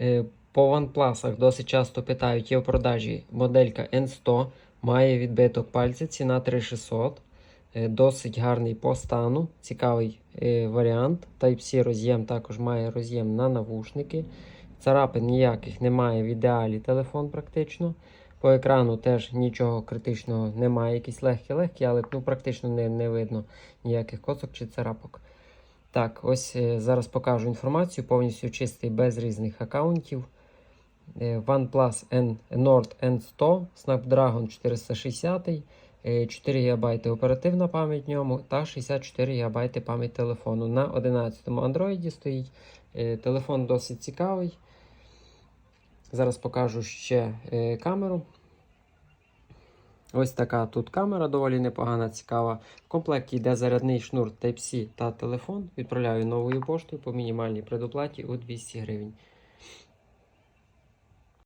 Е, По OnePlus досить часто питають, є в продажі моделька N100, має відбиток пальця, ціна 3600. Е, Досить гарний по стану, цікавий е, варіант. Type-C роз'єм також має роз'єм на навушники. Царапин ніяких немає в ідеалі телефон практично. По екрану теж нічого критичного немає, якісь легкі-легкі, але ну, практично не, не видно ніяких коцок чи царапок. Так, ось е, зараз покажу інформацію, повністю чистий, без різних аккаунтів. Е, OnePlus N Nord N100, Snapdragon 460, е, 4 ГБ оперативна пам'ять ньому та 64 ГБ пам'ять телефону. На 11 Android стоїть. Е, Телефон досить цікавий. Зараз покажу ще камеру. Ось така тут камера доволі непогана, цікава. В комплекті йде зарядний шнур Type-C та телефон. Відправляю новою поштою по мінімальній предоплаті у 200 гривень.